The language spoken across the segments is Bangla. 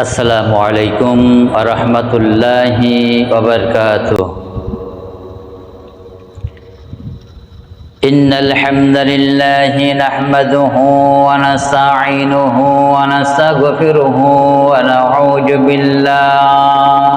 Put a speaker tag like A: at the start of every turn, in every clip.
A: আসসালামু আলাইকুম রহমতুল্লাহি ওবরকাত إن الحمد لله نحمده ونستعينه ونستغفره ونعوذ بالله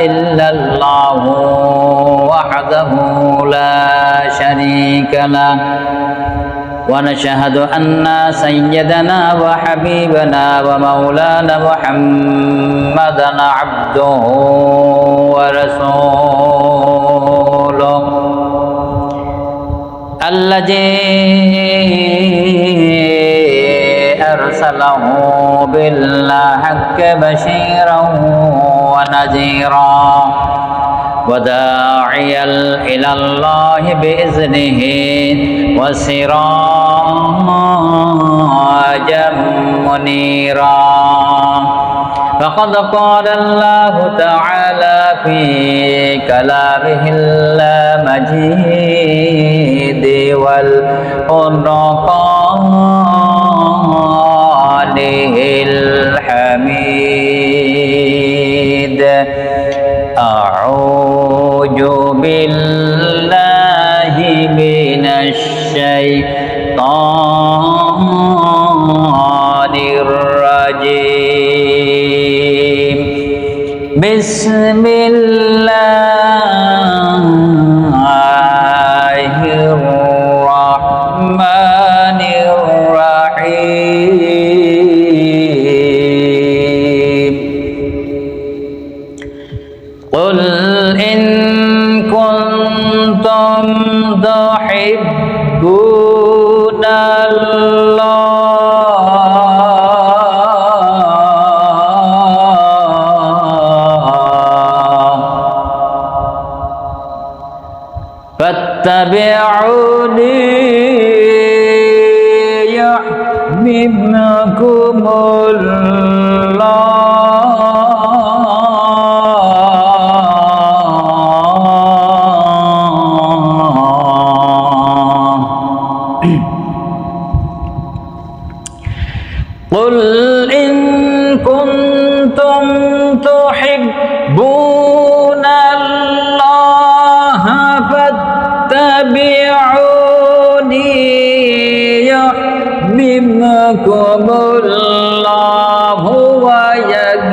A: إلا الله وحده لا شريك له ونشهد أن سيدنا وحبيبنا ومولانا محمدا عبده ورسوله الذي أرسله بالحق بشيرا ونذيرا وداعيا إلى الله بإذنه وسراجا منيرا. فقد قال الله تعالى في كلامه المجيد والقرآن بالله من الشيطان الرجيم بسم فاتبعوني يحببكم الله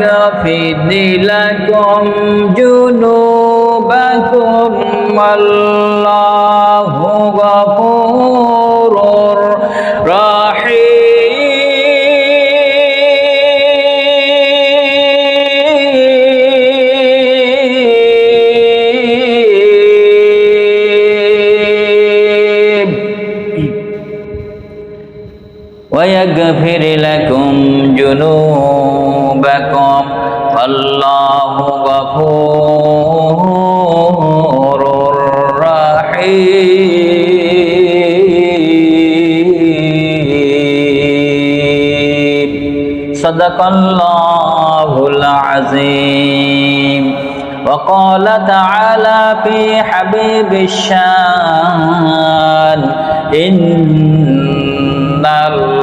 A: ويغفر لكم جنوبكم والله غفور رحيم ويغفر لكم جنوبكم غفور رحيم صدق الله العظيم. وقال تعالى في حبيب الشان إن الله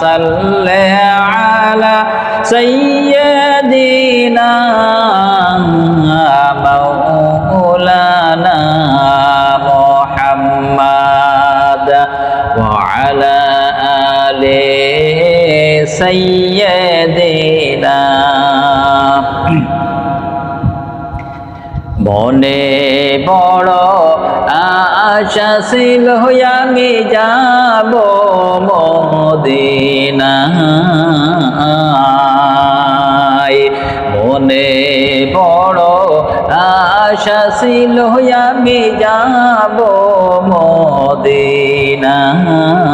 A: صل على سيدنا مولانا محمد وعلى آل سيدنا মনে বড় আশা ছিল আমি যাব মন মদিনায়। মনে বড় আশা ছিল আমি যাব মদিনায়।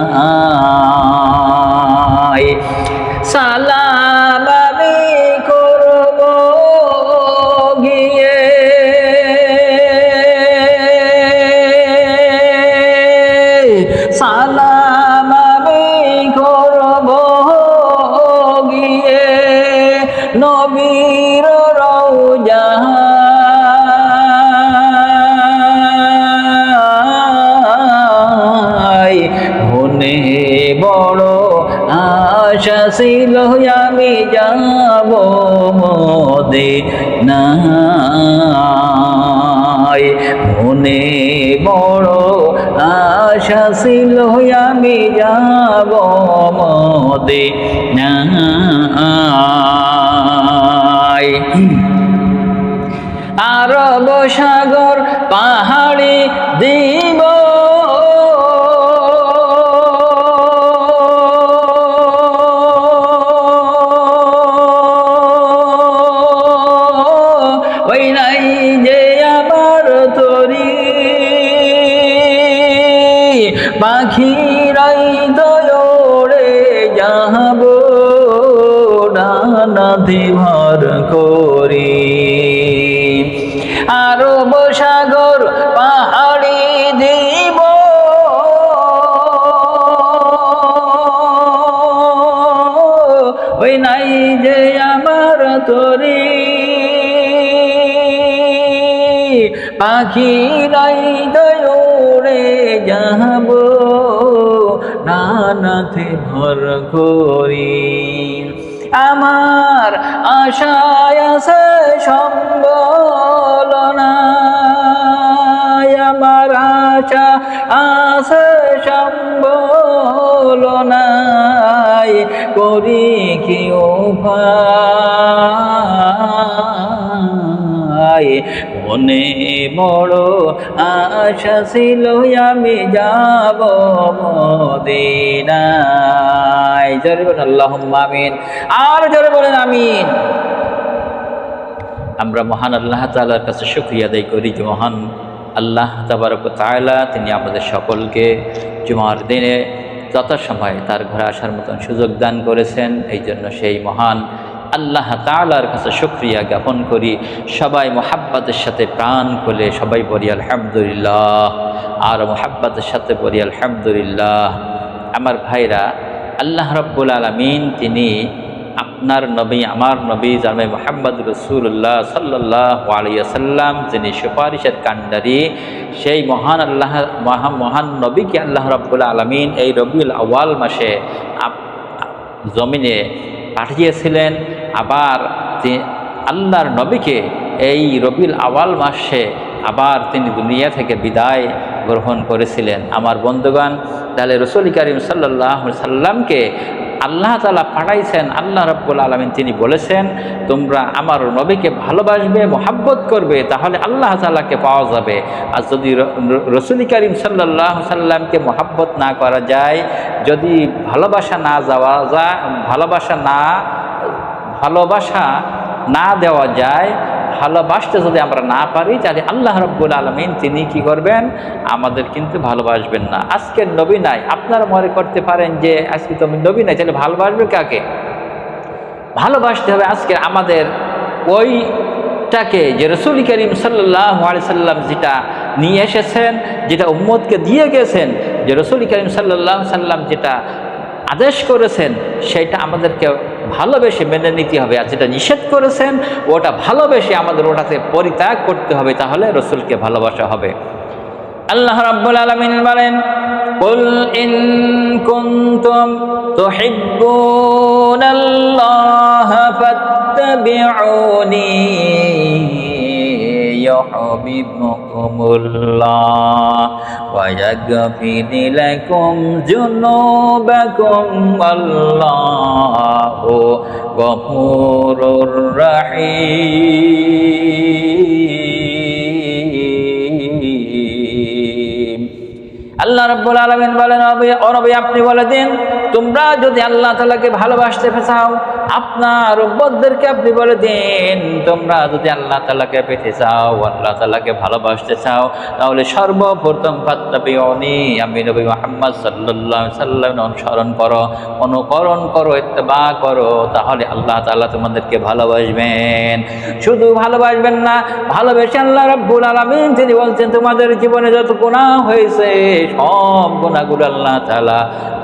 A: আশা ছিল আমি যাব মদে নাই মনে বড় আশা ছিল আমি যাব মদে নাই আরব সাগর পাহাড়ি দিব ওই নাই যে আমার তরি। পাখি নাই দৌড়ে যাব নানাতে ভর করি। আমার আশায় আছে সম্বল আমার আশা আছে সম্বল করি কি উপায়? মনে বড় আশা ছিল আমি যাব মদিনায়। জোরে বলেন আল্লাহ আমিন। আর জোরে বলেন, আমিন। আমরা মহান আল্লাহ তাআলার কাছে শুক্রিয়া আদায় করি যে মহান আল্লাহ তাবারক তাআলা তিনি আমাদের সকলকে জুমার দিনে যথাসময় তার ঘরে আসার মতন সুযোগ দান করেছেন। এই জন্য সেই মহান আল্লাহ তালার কাছে শুক্রিয়া জ্ঞাপন করি। সবাই মোহাব্বতের সাথে প্রাণ খোলে সবাই বলি, আলহামদুলিল্লাহ। আর মোহাব্বাতের সাথে বলি, আলহামদুলিল্লাহ। আমার ভাইরা, আল্লাহ রব্বুল আলমিন তিনি আপনার নবী, আমার নবী জামে মোহাম্মদ রসুল্লাহ সাল্লাহ আলিয়াসাল্লাম যিনি সুপারিশের কাণ্ডারি, সেই মহান আল্লাহ, মহা, মহান নবীকে আল্লাহ রব্বুল আলমিন এই রবিউল আওয়াল মাসে জমিনে পাঠিয়েছিলেন। আবার আল্লাহর নবীকে এই রবিউল আওয়াল মাসে আবার তিনি দুনিয়া থেকে বিদায় গ্রহণ করেছিলেন। আমার বন্ধুগণ, তাহলে রসুল করিম সাল্লাহ সাল্লামকে আল্লাহ তালা পাঠাইছেন, আল্লাহ রব্বুল আলমিন তিনি বলেছেন, তোমরা আমার নবীকে ভালোবাসবে, মোহাব্বত করবে, তাহলে আল্লাহ তালাকে পাওয়া যাবে। আর যদি রসুল করিম সাল্লাহ সাল্লামকে মোহাব্বত না করা যায়, যদি ভালোবাসা না যাওয়া যায়, ভালোবাসা না ভালোবাসা না দেওয়া যায় ভালোবাসতে যদি আমরা না পারি, তাহলে আল্লাহ রব্বুল আলমিন তিনি কি করবেন? আমাদের কিন্তু ভালোবাসবেন না। আজকের নবী নাই। আপনারা মনে করতে পারেন যে, আজকে তো নবী নাই, তাহলে ভালোবাসবে কাকে? ভালোবাসতে হবে আজকে আমাদের ওইটাকে যে রসুল করিম সাল্লাহ সাল্লাম যেটা নিয়ে এসেছেন, যেটা উম্মদকে দিয়ে গেছেন, যে রসুল করিম সাল্লাহ সাল্লাম যেটা আদেশ করেছেন, সেটা আমাদেরকে ভালোবেসে মেনে নিতে হবে আর যেটা নিষেধ করেছেন ওটা ভালোবেসে আমাদের ওটাতে পরিত্যাগ করতে হবে তাহলে রসুলকে ভালোবাসা হবে আল্লাহ রাব্বুল আলামিন বলেন قل إن كنتم تحبون الله فاتبعوني يحببكم ফিনিলকম জুনুবকম আল্লাহু গফুরুর রহিম। আল্লাহ রাব্বুল আলামিন বলেন আপনি বলে দিন তোমরা যদি আল্লাহ তালাকে ভালোবাসতে চাও, আপনার উম্মতদেরকে আপনি বলে দিন, তোমরা যদি আল্লাহ তালাকে পেতে চাও, আল্লাহ তালাকে ভালোবাসতে চাও, তাহলে সর্বপ্রথম ফাত্তাবিউনি আমি নবী মুহাম্মদ আলাইহি সাল্লাম অনুসরণ করো, অনুকরণ করো, ইত্তেবা করো, তাহলে আল্লাহ তাআলা তোমাদেরকে ভালোবাসবেন। শুধু ভালোবাসবেন না, ভালোবেসে আল্লাহ রাব্বুল আলামিন তিনি বলছেন, তোমাদের জীবনে যত গুনাহ হয়েছে, সব গুনাহগুলো আল্লাহ তাআলা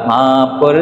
A: মাফ করে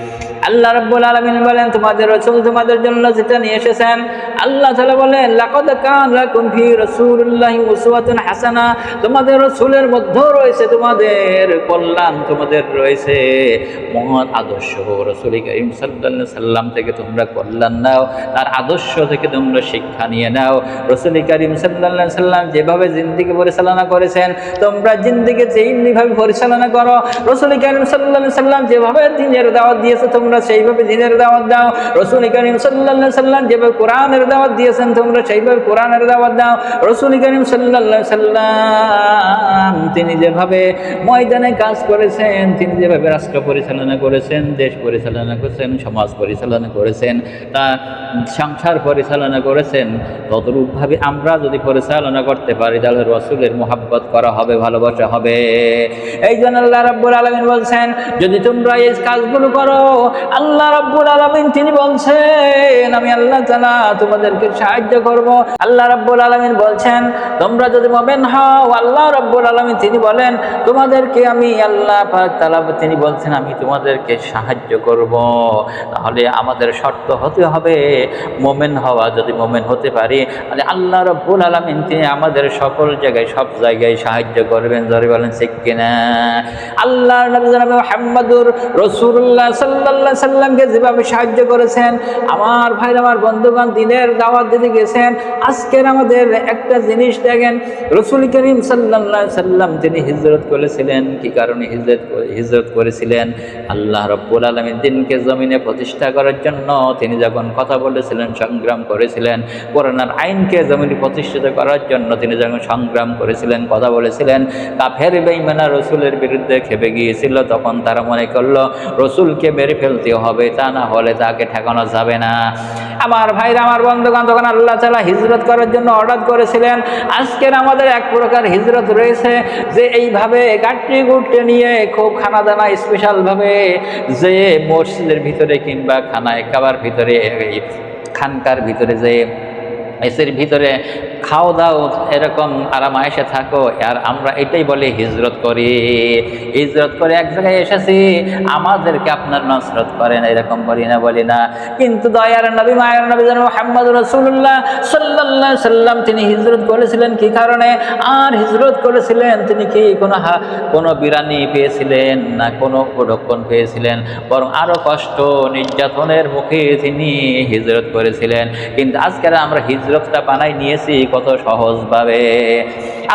A: আল্লাহ রাব্বুল আলামিন বলেন, তোমাদের রাসূল তোমাদের জন্য যেটা নিয়ে এসেছেন, আল্লাহ তাআলা বলেন, লাকাদ কান লাকুম উসওয়াতুন হাসানা, তোমাদের রাসূলের মধ্যে রয়েছে, তোমাদের কল্যাণ তোমাদের রয়েছে। মহৎ আদর্শ রাসূল করিম আলাইহি সাল্লাম থেকে তোমরা কল্যাণ নাও, তার আদর্শ থেকে তোমরা শিক্ষা নিয়ে নাও। রাসূল করিম আলাইহি সাল্লাম যেভাবে জিন্দেগি পরিচালনা করেছেন, তোমরা জিন্দেগি যেইভাবে পরিচালনা করো, রাসূল করিম আলাইহি সাল্লাম যেভাবে দিনের দাওয়াত দিয়েছে, তোমরা সেইভাবে দিনের দাওয়াত দাও। রসুল করিম আলাইহি সাল্লাম যেভাবে কোরআনের দাওয়াত দিয়েছেন, তোমরা সেইভাবে কোরআনের দাওয়াত দাও। রসুল করিম আলাইহি সাল্লাম তিনি যেভাবে ময়দানে কাজ করেছেন, তিনি যেভাবে রাষ্ট্র পরিচালনা করেছেন, দেশ পরিচালনা করেছেন, সমাজ পরিচালনা করেছেন, তা সংসার পরিচালনা করেছেন, ততরূপভাবে আমরা যদি পরিচালনা করতে পারি, তাহলে রসুলের মোহাব্বত করা হবে, ভালোবাসা হবে। এই জন্য আল্লাহ রাব্বুল আলামিন বলছেন, যদি তোমরা এই কাজগুলো করো আল্লাহ রাব্বুল আলামিন তিনি বলছেন, আমি আল্লাহ তাআলা তোমাদেরকে সাহায্য করব। আল্লাহ রাব্বুল আলামিন বলছেন, তোমরা যদি মুমিন হও, আল্লাহ রাব্বুল আলামিন তিনি বলেন, তোমাদেরকে আমি আল্লাহ পাক তাআলা তিনি বলছেন, আমি তোমাদেরকে সাহায্য করব। তাহলে আমাদের শর্ত হতে হবে, মোমেন হওয়া যদি মোমেন হতে পারি, তাহলে আল্লাহ রব্বুল আলমিন তিনি আমাদের সকল জায়গায়, সব জায়গায় সাহায্য করবেন। ধরে বলেন সে কিনা? আল্লাহ নবী মোহাম্মদুর রসুল্লাহ সাল্লাল্লাহু সাল্লামকে যেভাবে সাহায্য করেছেন, আমার ভাই আমার বন্ধুগণ, দিনের দাওয়াত দিতে গেছেন, আজকের আমাদের একটা জিনিস দেখেন, রসুল করিম সাল্লাল্লাহু সাল্লাম তিনি হিজরত করেছিলেন, কি কারণে হিজরত হিজরত করেছিলেন? আল্লাহ রব্বুল আলমীর দিনকে জমিনে প্রতিষ্ঠা করার জন্য তিনি যখন কথা বলেছিলেন, সংগ্রাম করেছিলেন কোরআনার আইনকে জমিনে প্রতিষ্ঠিত করার জন্য তিনি যখন সংগ্রাম করেছিলেন, কথা বলেছিলেন তা কাফের বেইমানা রসুলের বিরুদ্ধে খেপে গিয়েছিল, তখন তারা মনে করল, রসুলকে মেরে ফেলতে হবে, তা না হলে তাকে ঠেকানো যাবে না। আমার ভাইরা, আমার বন্ধুগণ তখন আল্লাহ তালা হিজরত করার জন্য অর্ডার করেছিলেন, আজকের আমাদের এক প্রকার হিজরত রয়েছে যে এইভাবে গাঠি গুটে নিয়ে খুব খানা দানা স্পেশালভাবে যে মসজিদের ভিতরে কিংবা খানায় খাবার ভিতরে খানকার ভিতরে যে এসের ভিতরে খাও দাও, এরকম আরাম থাকো। আর আমরা এটাই বলে হিজরত করি। হিজরত করে এক জায়গায় এসেছি, আমাদেরকে আপনার নসরত করেন, এরকম বলি না বলি না। কিন্তু দয়ার নবী, মায়ের নবী যেন মোহাম্মদ রসুল্লাহ সাল্লাহ সাল্লাম তিনি হিজরত করেছিলেন কি কারণে? আর হিজরত করেছিলেন, তিনি কি কোনো হা, কোনো বিরানি পেয়েছিলেন না কোনো প্রডক্ষণ পেয়েছিলেন? বরং আরও কষ্ট, নির্যাতনের মুখে তিনি হিজরত করেছিলেন। কিন্তু আজকের আমরা হিজরতটা বানাই নিয়েছি কত সহজভাবে।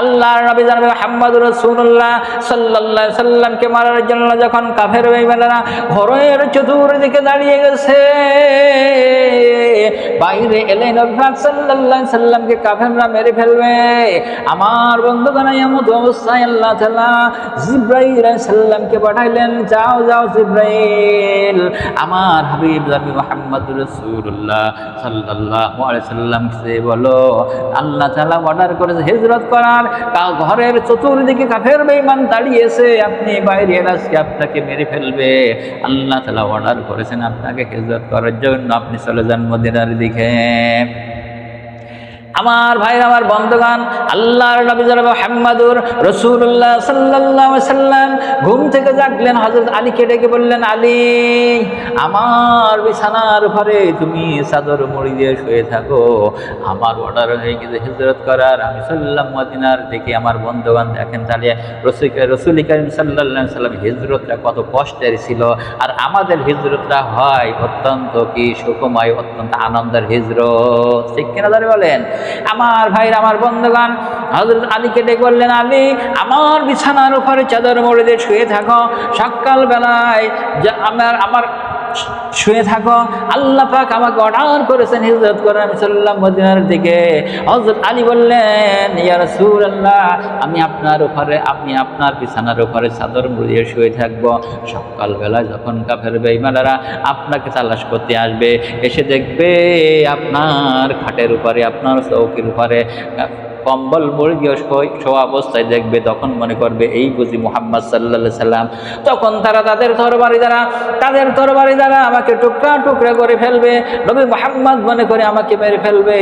A: আল্লাহ নবী জানবে হাম্মদ রসুল্লাহ সাল্লাহ সাল্লামকে মারার জন্য যখন কাফের বেইমানেরা ঘরের চতুর্দিকে দাঁড়িয়ে গেছে। বাইরে এলে নবী পাক সাল্লাল্লাহু আলাইহি সাল্লামকে কাফেররা মেরে ফেলবে। আমার বন্ধুগণ এমন অবস্থায় আল্লাহ তাআলা জিব্রাইল সালামকে পাঠাইলেন, যাও যাও জিব্রাইল, আমার হাবিব নবী মুহাম্মদ রাসূলুল্লাহ সাল্লাল্লাহু আলাইহি সাল্লামকে বলো, আল্লাহ তাআলা অর্ডার করেছে হিজরত করার কা- ঘরের চতুর্দিকে কাফের বেইমান দাঁড়িয়েছে, আপনি বাইরে আজকে আপনাকে মেরে ফেলবে। আল্লাহ তালা অর্ডার করেছেন আপনাকে হেজরত করার জন্য, আপনি চলে যান মদিনার দিকে। আমার ভাই আমার বন্ধগান আল্লাহর নবী জনাব মোহাম্মদুর রসুল্লাহ আলাইহি সাল্লাম, ঘুম থেকে জাগলেন, হযরত আলীকে ডেকে বললেন, আলী, আমার বিছানার উপরে তুমি চাদর মুড়ি দিয়ে শুয়ে থাকো। আমার অর্ডার হয়ে গেছে হিজরত করার। আমি সাল্লাম মদিনার দেখে আমার বন্ধুগান দেখেন তাহলে রসুল রসুল করিম সাল্লাহ সাল্লাম হিজরতটা কত কষ্টের ছিল। আর আমাদের হিজরতটা হয় অত্যন্ত কি সুখময়, অত্যন্ত আনন্দের হিজরত। ঠিক কিনা ধরে বলেন? আমার ভাইর আমার বন্ধুগান হজরত আলীকে ডেকে বললেন, আলী, আমার বিছানার উপরে চাদর মোড়ে দিয়ে শুয়ে থাকো। সকালবেলায় আমার আমার শুয়ে থাকো। আল্লাহ পাক আমাকে অর্ডার করেছেন হিজরত করে আমি সাল্লাম মদিনার দিকে। হজরত আলী বললেন, ইয়া রাসূলুল্লাহ, আমি আপনার উপরে আপনি আপনার বিছানার উপরে চাদর মুড়িয়ে শুয়ে থাকব। সকালবেলা যখন কাফের বেইমানেরা আপনাকে তালাশ করতে আসবে, এসে দেখবে আপনার খাটের উপরে, আপনার চৌকির উপরে কম্বল মুরগিও শোয়া অবস্থায় দেখবে, তখন মনে করবে এই বুঝি মোহাম্মদ সাল্লা সাল্লাম। তখন তারা তাদের তরবারি দ্বারা, তাদের তরবারি দ্বারা আমাকে টুকরা টুকরা করে ফেলবে। নবী মোহাম্মদ মনে করে আমাকে মেরে ফেলবে।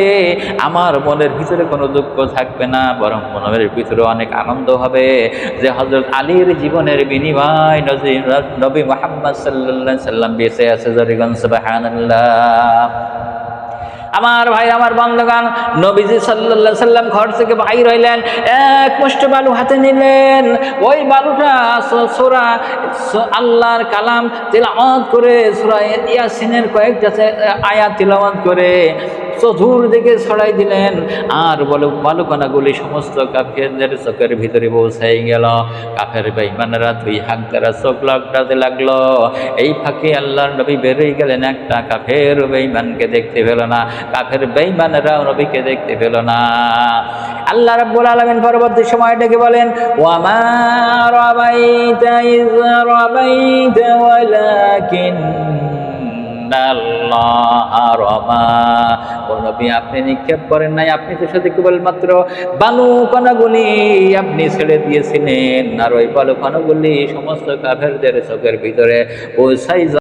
A: আমার মনের ভিতরে কোনো দুঃখ থাকবে না, বরং মনের ভিতরে অনেক আনন্দ হবে। যে হজরত আলীর জীবনের বিনিময় নজি নবী মোহাম্মদ সাল্লাহ সাল্লাম বেঁচে আছে জরিগঞ্জ বাহান্লাহ আমার ভাই, আমার বন্ধগান নবীজি সাল্লা সাল্লাম ঘর থেকে বাইর হইলেন, এক মুষ্ট বালু হাতে নিলেন। ওই বালুটা সোরা আল্লাহর কালাম তিলাওয়াত করে সোরা ইয়াসিনের কয়েকটা আয়া তিলাওয়াত করে। চতুর্দিকে ছড়াই দিলেন। আর বলো বালুকণাগুলি সমস্ত কাফেরদের চোখের ভিতরে পৌঁছাই গেল। কাফের বেঈমানেরা দুই হাত দ্বারা চোখ লাগটাতে লাগল। এই ফাঁকে আল্লাহর নবী বেরোই গেলেন। একটা কাফের বেইমানকে দেখতে পেল না। কাফের বেঈমানেরাও নবীকে দেখতে পেল না। আল্লাহ রাব্বুল আলামিন পরবর্তী সময় ডেকে বলেন, ওয়ামা রাবাইতা ইয রাবাইতা ওয়ালাকিন নবী, আপনি নিক্ষেপ করেন নাই, আপনি তো শুধু কেবলমাত্র বালু কণাগুলি আপনি ছেড়ে দিয়েছিলেন। আর ওই বালু কণাগুলি সমস্ত কাফেরদের চোখের ভিতরে পৌঁছাই